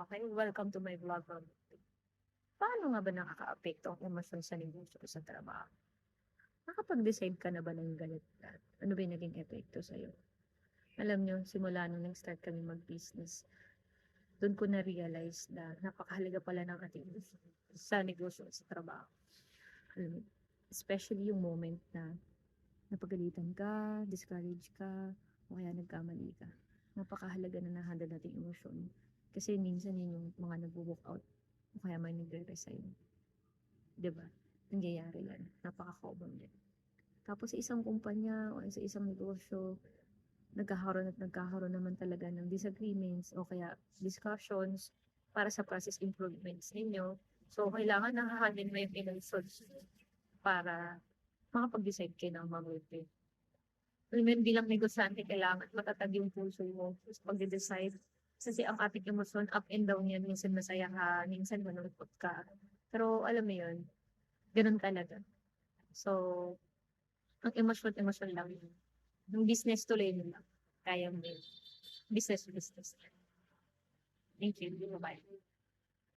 Okay, welcome to my vlog. Paano nga ba nakakaapekto ang emosyon sa negosyo o sa trabaho? Nakapag-decide ka na ba ng ganit at ano ba yung naging epekto sa'yo? Alam nyo, simula nung nag-start kami mag-business, doon ko na-realize na napakahalaga pala ng ating sa negosyo sa trabaho. Alam especially yung moment na napagalitan ka, discourage ka, o kaya nagkamali ka. Napakahalaga na na-handle natin yung emosyon. Kasi minsan yun yung mga nag-walk out o kaya may nagre-resign. Diba? Nangyayari yan. Napaka-common yan. Tapos sa isang kumpanya o sa isang negosyo, nagkakaroon at nagkakaroon naman talaga ng disagreements o kaya discussions para sa process improvements ninyo. So, kailangan nakahandle mo yung emotions para makapag-decide kayo ng mabuti. I mean, bilang negosyante, kailangan matatag yung puso mo pag-decide. Kasi ang ating emosyon, up and down yan. Minsan masaya ka, minsan malungkot ka. Pero alam mo yun, ganun talaga. So, ang emosyon, emosyon lang yun. Yung business tuloy mo lang. Kaya mo yun. Business, business. Thank you. Bye-bye.